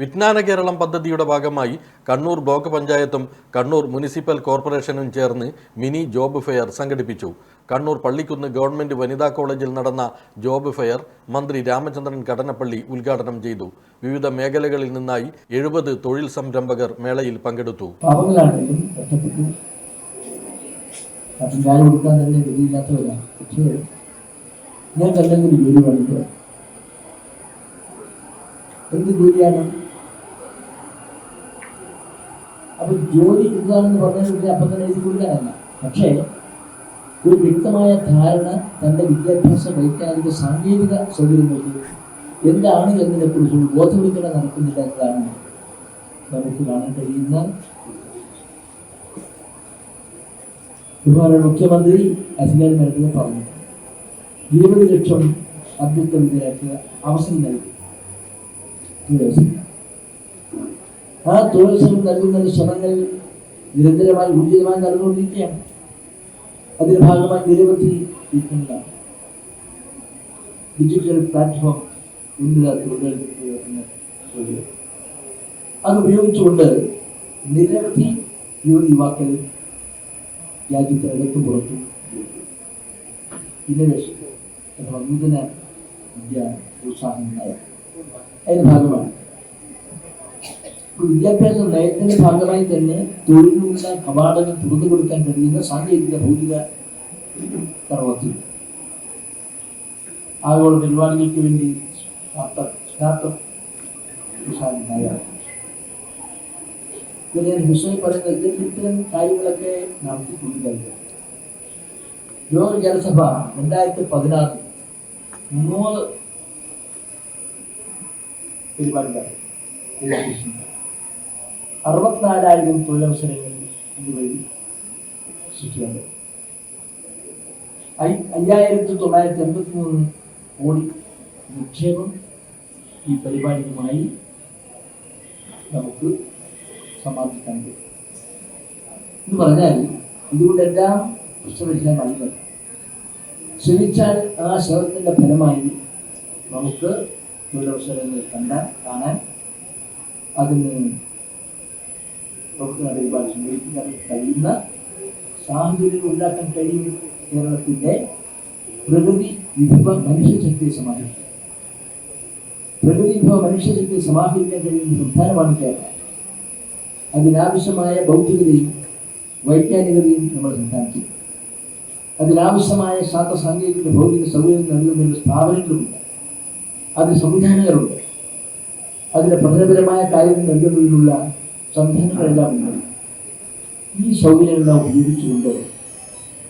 വിജ്ഞാന കേരളം പദ്ധതിയുടെ ഭാഗമായി കണ്ണൂർ ബ്ലോക്ക് പഞ്ചായത്തും കണ്ണൂർ മുനിസിപ്പൽ കോർപ്പറേഷനും ചേർന്ന് മിനി ജോബ് ഫെയർ സംഘടിപ്പിച്ചു. കണ്ണൂർ പള്ളിക്കുന്ന് ഗവൺമെന്റ് വനിതാ കോളേജിൽ നടന്ന ജോബ് ഫെയർ മന്ത്രി രാമചന്ദ്രൻ കടനപ്പള്ളി ഉദ്ഘാടനം ചെയ്തു. വിവിധ മേഖലകളിൽ നിന്നായി എഴുപത് തൊഴിൽ സംരംഭകർ മേളയിൽ പങ്കെടുത്തു. ഞാൻ തന്നെ ഒരു ജോലി എന്ത് ജോലിയാണ്? അപ്പൊ ജോലി ഇതാണെന്ന് പറഞ്ഞാൽ അപ്പം തന്നെ എഴുതി കൊടുക്കാനല്ല. പക്ഷേ ഒരു വ്യക്തമായ ധാരണ തന്റെ വിദ്യാഭ്യാസ വൈജ്ഞാനിക സാങ്കേതിക സൗകര്യങ്ങൾക്ക് എന്താണ് എന്നതിനെക്കുറിച്ചുള്ള ബോധവൽക്കരണം നടക്കുന്നില്ല എന്നതാണ് നമുക്ക് കാണാൻ കഴിയുന്ന ഒരുപാട് മുഖ്യമന്ത്രി അധികാരിമാരുടെ പറഞ്ഞു. ഇരുപത് ലക്ഷം അഭ്യർത്ഥ വിദ്യാർത്ഥികൾ അവസരം നൽകി. തൊഴിലവസരം. ആ തൊഴിലവസരം നൽകുന്ന ശ്രമങ്ങൾ നിരന്തരമായി ഊർജിതമായി നടന്നുകൊണ്ടിരിക്കുകയാണ്. അതിന്റെ ഭാഗമായി നിരവധി യജ്ഞങ്ങളാണ് ഡിജിറ്റൽ പ്ലാറ്റ്ഫോം ഉന്നത തൊഴിൽ എന്ന അത് ഉപയോഗിച്ചുകൊണ്ട് നിരവധി യുവ യുവാക്കൾ രാജ്യത്തിനകത്തും പുറത്തും ഇന്നവേഷൻ അഥവാ നൂതന വിദ്യ പ്രോത്സാഹന അതിന്റെ ഭാഗമാണ് വിദ്യാഭ്യാസ നയത്തിന്റെ ഭാഗമായി തന്നെ തൊഴിലിനുള്ള കവാടങ്ങൾ തുറന്നു കൊടുക്കാൻ കഴിയുന്ന സാങ്കേതിക ഭൗതിക സർവത്തിൽ ആഗോള പരിപാടികൾക്ക് വേണ്ടി ഇത് ഞാൻ വിഷയം പറയുന്നത് ഇത്തരം കാര്യങ്ങളൊക്കെ നടത്തിക്കൊണ്ടിരിക്കുന്നത് ലോക ജനസഭ രണ്ടായിരത്തി പതിനാറ് മൂന്ന് പരിപാടികൾ. അറുപത്തിനാലായിരം തൊഴിലവസരങ്ങൾ ഇതുവഴി. അയ്- അയ്യായിരത്തി തൊള്ളായിരത്തി എൺപത്തി മൂന്ന് കോടി നിക്ഷേപം ഈ പരിപാടിയുമായി നമുക്ക് സമാപിക്കാൻ കഴിയും എന്ന് പറഞ്ഞാൽ ഇതുകൊണ്ടെല്ലാം പ്രശ്നമില്ലാന്നല്ല ശ്രമിച്ചാൽ ആ ശ്രമത്തിന്റെ ഫലമായി നമുക്ക് തൊഴിലവസരങ്ങൾ കണ്ടാൽ കാണാൻ അതിന് പ്രവർത്തന പരിപാടി സംഘടിപ്പിക്കാൻ കഴിയുന്ന സാഹചര്യം ഉണ്ടാക്കാൻ കഴിയും കേരളത്തിന്റെ പ്രകൃതി വിഭവ മനുഷ്യശക്തിയെ സമാഹരിക്കുക പ്രകൃതി വിഭവ മനുഷ്യശക്തിയെ സമാഹരിക്കാൻ കഴിയുന്ന സംസ്ഥാനമാണ് കേരളം. അതിനാവശ്യമായ ഭൗതികതയും വൈജ്ഞാനികതയും നമ്മുടെ സംസ്ഥാനത്തിൽ അതിനാവശ്യമായ ശാസ്ത്ര സാങ്കേതിക ഭൗതിക സൗകര്യം നൽകുന്ന സ്ഥാപനങ്ങളുണ്ട് അതിന് സംവിധാനങ്ങളുണ്ട്. അതിന് പഠനപരമായ കാര്യങ്ങൾ നൽകുന്നതിനുള്ള സംവിധാനങ്ങളെല്ലാം ഉണ്ട് ഈ സൗകര്യങ്ങളെല്ലാം ഉപയോഗിച്ചുകൊണ്ട്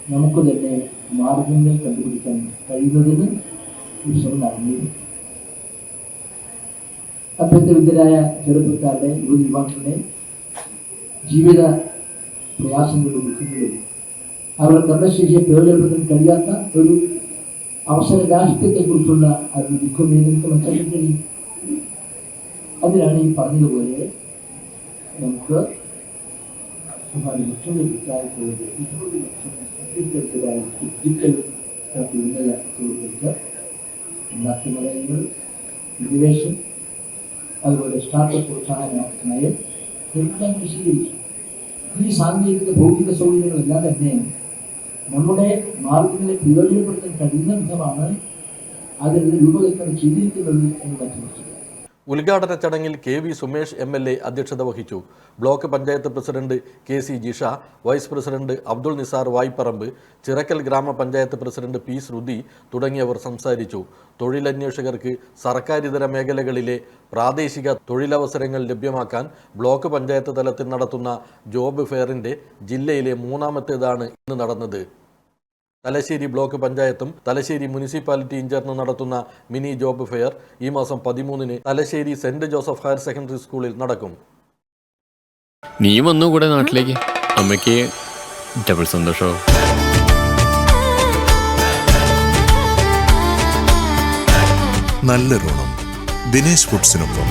നമുക്ക് തന്നെ മാർഗങ്ങൾ കണ്ടുപിടിക്കാൻ കഴിയുന്നതിന് ഒരു ശ്രമം നടന്നിരുന്നു അഭ്യന്തരവിദ്യരായ ചെറുപ്പക്കാരുടെ യുവതി യുവാക്കളുടെ ജീവിത പ്രയാസങ്ങളും ദുഃഖങ്ങളും അവർ കർമ്മശേഷിയെ പ്രയോജനപ്പെടുത്താൻ കഴിയാത്ത ഒരു അവസര രാഷ്ട്രീയത്തെക്കുറിച്ചുള്ള അത് ദുഃഖം നിങ്ങൾക്ക് മനസ്സിലാക്കാൻ കഴിയും അതിനാണ് ഈ പറഞ്ഞതുപോലെ നമുക്ക് ലക്ഷങ്ങൾ വിദ്യാർത്ഥികളുടെ ഇരുപത് ലക്ഷം അഭ്യർത്ഥികളായ ഡിജിറ്റൽ ഉന്നത തൊഴിലുകൾക്ക് ഉണ്ടാക്കുന്ന ഇന്നോവേഷൻ അതുപോലെ സ്റ്റാർട്ടപ്പ് പ്രോത്സാഹന നയം എല്ലാം വിശദീകരിച്ചു ഈ സാങ്കേതിക ഭൗതിക സൗകര്യങ്ങളെല്ലാം തന്നെ നമ്മുടെ മാർഗങ്ങളെ പ്രയോജനപ്പെടുത്താൻ കഴിയുന്ന വിധമാണ് അതിൽ രൂപകൽപ്പന ചെയ്തിരിക്കുന്നത് എന്ന് മനസ്സിലാക്കുക ഉദ്ഘാടന ചടങ്ങിൽ K V Sumesh M L A അധ്യക്ഷത വഹിച്ചു. Block panchayat president K C Jisha vice president Abdul Nisar Vayparamba Chirakkal gramapanchayat president P ശ്രുതി തുടങ്ങിയവർ സംസാരിച്ചു. തൊഴിലന്വേഷകർക്ക് സർക്കാരിതര മേഖലകളിലെ പ്രാദേശിക തൊഴിലവസരങ്ങൾ ലഭ്യമാക്കാൻ ബ്ലോക്ക് പഞ്ചായത്ത് തലത്തിൽ നടത്തുന്ന ജോബ് ഫെയറിന്റെ ജില്ലയിലെ മൂന്നാമത്തേതാണ് ഇന്ന് നടന്നത്. തലശ്ശേരി ബ്ലോക്ക് പഞ്ചായത്തും തലശ്ശേരി മുനിസിപ്പാലിറ്റിയും ചേർന്ന് നടത്തുന്ന മിനി ജോബ് ഫെയർ ഈ മാസം പതിമൂന്നിന് Thalassery saint Joseph higher secondary സ്കൂളിൽ നടക്കും. നീ വന്നു കൂടെ നാട്ടിലേക്ക്? അമ്മയ്ക്ക് ഡബിൾ സന്തോഷവും നല്ലൊരോണം ദിനേശ് ഫുഡ്സിനൊപ്പം.